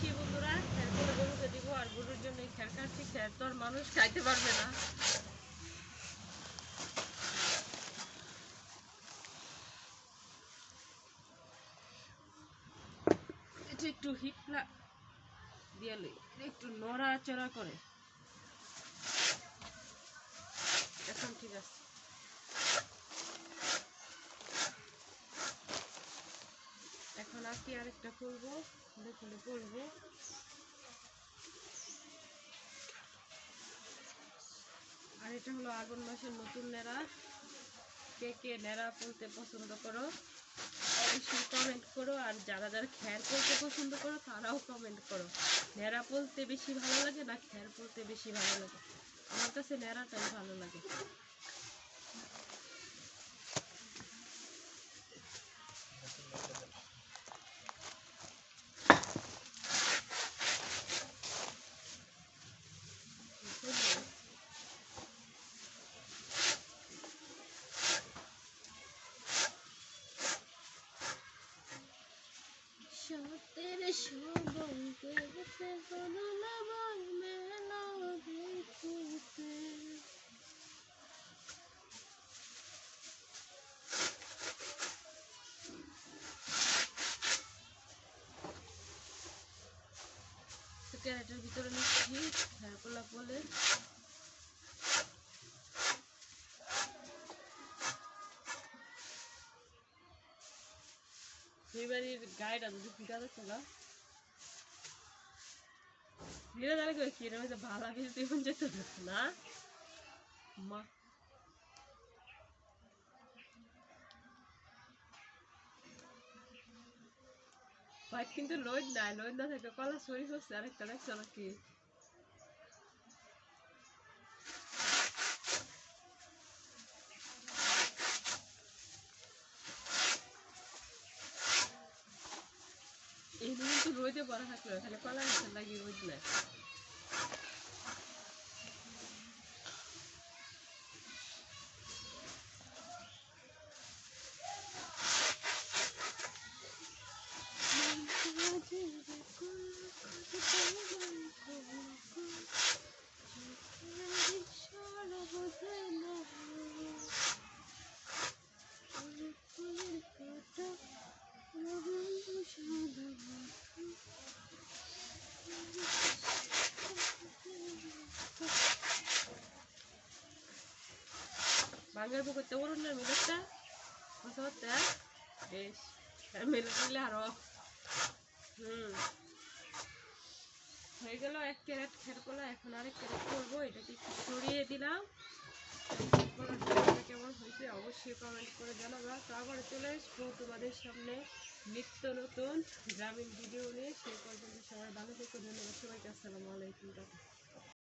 দিচ্ছি বন্ধুরা খের করে গরুকে দিব আর গরুর জন্য খের কাটছি খের তো আর মানুষ খাইতে পারবে না। একটু হিটলা দিয়ে একটু নড়াচড়া করে। এখন ঠিক আছে। এখন আর কি আরেকটা করব? খুলে খুলে করব। আর এটা হলো আগুন মাসের নতুন নেড়া। কে কে নেড়া পলতে পছন্দ করো, অবশ্যই কমেন্ট করো। আর যারা যারা খ্যার পলতে পছন্দ করো, তারাও কমেন্ট করো। নেড়া পলতে বেশি ভালো লাগে না খ্যার পলতে বেশি ভালো লাগে? আমার কাছে নেড়াটাই ভালো লাগে। সতের সবঙ্কে বসে গণলাবার মেলা দেখিতে ক্যারেটের ভিতরে নিচ্ছি হেয়ারকোলা বলে দুই বাড়ির গায়েটা যদি ফুটা যাচ্ছে না। ধীরে করে কি রয়েছে ভালা কিছু জীবন যেতে না। মা। ভাই, কিন্তু লোড নাই, লোড না থাকে কলা সরি করছে আরেকটা দেখছ নাকি? এই কিন্তু রোদে পড়া থাকল তাহলে কলা গাছের লাগিয়ে রোদ নাই। বাংলার পুকুরতে বলুন না মিলেরটা বুঝতে পারতে বেশ মেলে দিলে আরও। হুম। হয়ে গেল এক ক্যারেট খেরকলা, এখন আরেক ক্যারেট করব। এটাকে সরিয়ে দিলাম। কেমন হয়েছে অবশ্যই কমেন্ট করে জানাবা। তারপরে চলে আসব তোমাদের সামনে নিত্য নতুন গ্রামীণ ভিডিও নিয়ে। সেই পর্যন্ত সবাই ভালো থেকো, ধন্যবাদ সবাইকে। আসসালামু আলাইকুম।